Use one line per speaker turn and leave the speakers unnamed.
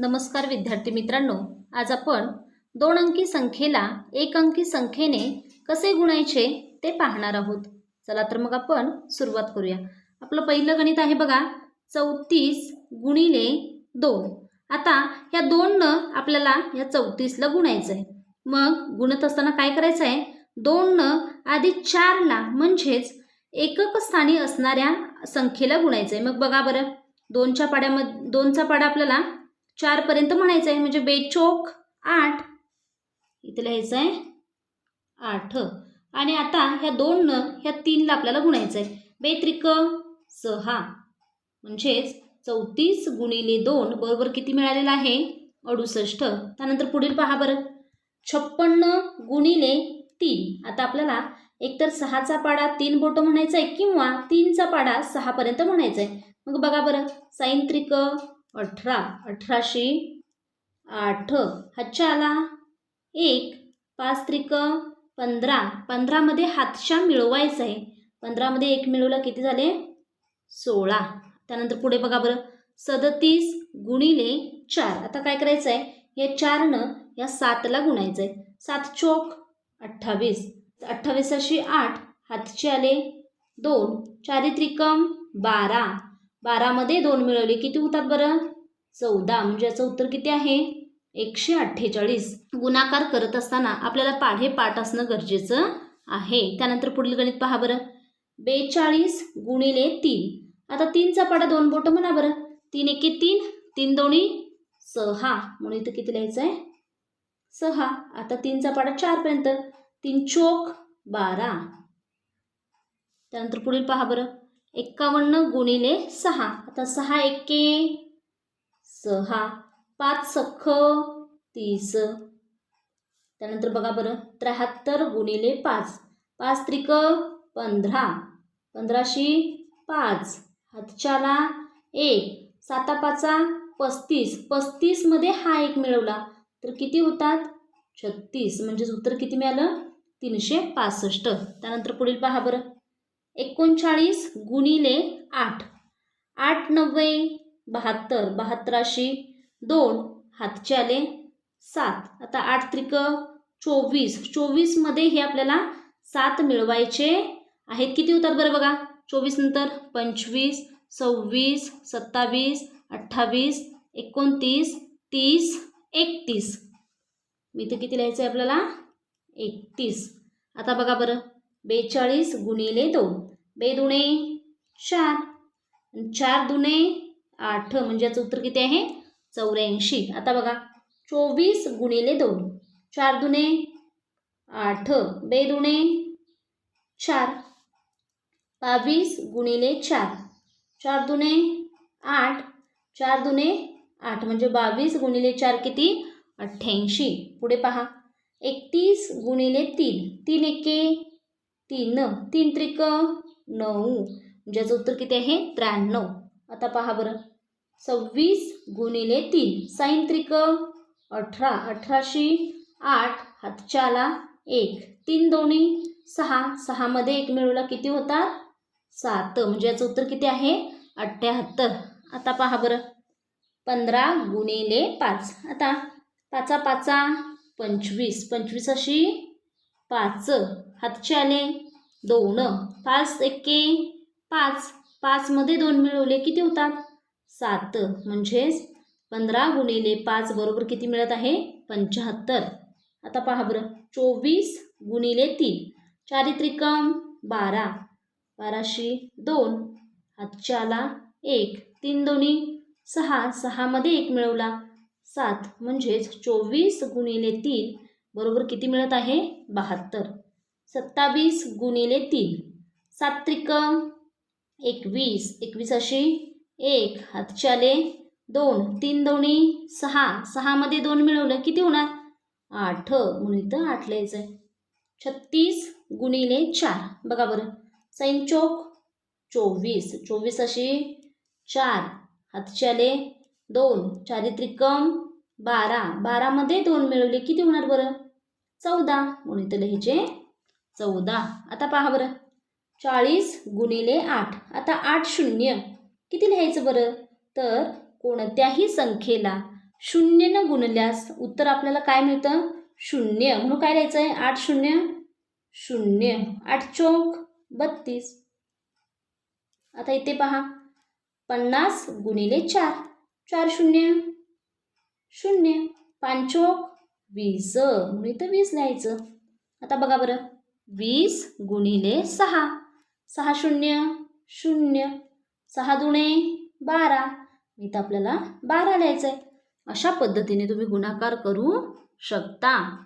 नमस्कार विद्यार्थी मित्रांनो आज आपण दोन अंकी संख्येला एक अंकी संख्येने कसे गुणायचे ते पाहणार आहोत. चला तर मग आपण सुरुवात करूया. आपलं पहिलं गणित आहे बघा चौतीस गुणिले दोन. आता ह्या दोननं आपल्याला ह्या चौतीसला गुणायचं आहे मग गुणत असताना काय करायचं आहे दोननं आधी चारला म्हणजेच एकक स्थानी असणाऱ्या संख्येला गुणायचं आहे मग बघा बरं दोनच्या पाड्यामध्ये दोनचा पाडा आपल्याला चारपर्यंत म्हणायचं आहे म्हणजे बेचोक आठ. इथे लिहायचं आहे आठ. आणि आता ह्या दोननं ह्या तीनला आपल्याला गुणायचं आहे बेत्रिक सहा म्हणजेच चौतीस गुणिले दोन बरोबर किती मिळालेलं आहे? अडुसष्ट. त्यानंतर पुढील पहा बरं. छप्पन्न गुणिले तीन. आता आपल्याला एकतर सहाचा पाडा तीन बोटं म्हणायचा आहे किंवा तीनचा पाडा सहापर्यंत म्हणायचा आहे मग बघा बरं. सायंत्रिक अठरा अठराशे आठ. हातच्या आला. एक पाच त्रिक पंधरा. पंधरामध्ये हातशा मिळवायचं आहे. पंधरामध्ये एक मिळवला किती झाले? सोळा. त्यानंतर पुढे बघा बरं. सदतीस गुणिले चार. आता काय करायचं आहे? या चारनं या सातला गुणायचं आहे. सात चोक अठ्ठावीस. अठ्ठावीसाशे आठ. हातचे आले दोन. चारित्रिकम बारा. बारामध्ये दोन मिळवले. किती होतात बरं? चौदा. म्हणजे याचं उत्तर किती आहे? एकशे अठ्ठेचाळीस. गुणाकार करत असताना आपल्याला पाढे पाठ असणं गरजेचं आहे. त्यानंतर पुढील गणित पहा बरं. बेचाळीस गुणिले तीन. आता तीनचा पाडा दोन बोटं म्हणा बरं. तीन एके तीन तीन दोन्ही सहा. म्हणून इथं किती लिहायचं आहे? सहा. आता तीनचा पाडा चारपर्यंत तीन चोक बारा. त्यानंतर पुढील पहा बरं. एक्कावन्न गुणिले सहा. आता सहा एके सहा. पाच सख तीस. त्यानंतर बघा बरं. त्र्याहत्तर गुणिले पाच. पाच त्रिक पंधरा. पंधराशे पाच. हातच्याला एक. साता पाचा पस्तीस. पस्तीसमध्ये हा एक मिळवला. तर किती होतात? छत्तीस. म्हणजेच उत्तर किती मिळालं? तीनशे पासष्ट. त्यानंतर पुढील पहा बरं. एकोणचाळीस गुणिले आठ. आठ नव्वे बहात्तर बहात्तराशी दोन. हातचे आले सात. आता आठ त्रिक चोवीस. चोवीसमध्ये हे आपल्याला सात मिळवायचे आहेत. किती होतात बरं बघा? चोवीस नंतर पंचवीस सव्वीस सत्तावीस अठ्ठावीस एकोणतीस तीस एकतीस. मी इथं किती लिहायचं आहे आपल्याला? एकतीस. आता बघा बरं. बेचाळीस गुणिले दोन. बे दुणे चार. चार दुणे आठ म्हणजे याचं उत्तर किती आहे? चौऱ्याऐंशी. आता बघा चोवीस गुणिले दोन. चार दुणे आठ बे दुणे चार. बावीस गुणिले चार. चार दुणे आठ. चार दुणे आठ म्हणजे बावीस गुणिले चार किती? अठ्ठ्याऐंशी. पुढे पहा. एकतीस गुणिले तीन. तीन एके तीन. तीन त्रिक नऊ. म्हणजे ज्याचं उत्तर किती आहे? त्र्याण्णव. आता पहा बरं. सव्वीस गुणिले तीन. साईन त्रिक अठरा. अठराशे आठ हातच्याला एक. तीन दोन्ही सहा. सहामध्ये एक मिळवला किती होतात? सात. म्हणजे याचं उत्तर किती आहे? अठ्ठ्याहत्तर आता पहा बरं. पंधरा गुणिले पाच. आता पाचा पाचा पंचवीस. पंचवीस अशी पाच. हातचे आले दोन. पाच एके पाच. पाचमध्ये दोन मिळवले किती होतात? सात. म्हणजेच पंधरा गुणिले पाच बरोबर किती मिळत आहे? पंच्याहत्तर. आता पहा बरं. चोवीस गुणिले तीन. चारित्रिकम बारा. बाराशे दोन. हातच्याला एक. तीन दोन्ही सहा. सहामध्ये एक मिळवला. सात. म्हणजेच चोवीस गुणिले तीन बरोबर किती मिळत आहे? बहात्तर. सत्तावीस गुणिले तीन. सात त्रिक एकवीस. एकवीस अशी एक. हातच्याले दोन. तीन दोन्ही सहा. सहामध्ये दोन मिळवलं. किती होणार? आठ. म्हणून इथं आठ लिहायचं आहे छत्तीस गुणिले चार. बघा बरं. सैन चौक चोवीस. चोवीस अशी चार. हातच्याले दोन. चारित्रिकम बारा. बारामध्ये दोन मिळवले. किती होणार बरं? चौदा. म्हणून इथं लिहायचे चौदा. आता पहा बरं. चाळीस गुणिले आठ. आता आठ शून्य. किती लिहायचं बरं? तर कोणत्याही संख्येला शून्यनं गुणल्यास उत्तर आपल्याला काय मिळतं? शून्य. म्हणून काय लिहायचं आहे? आठ शून्य? शून्य. आठ चौक बत्तीस. आता इथे पहा. पन्नास गुणिले चार. चार शून्य. शून्य. पांचोक वीस. म्हणून इथं वीस लिहायचं. आता बघा बरं. वीस गुणिले सहा. सहा शून्य शून्य. सहा दुणे बारा. इथं आपल्याला बारा लिहायचं आहे अशा पद्धतीने तुम्ही गुणाकार करू शकता.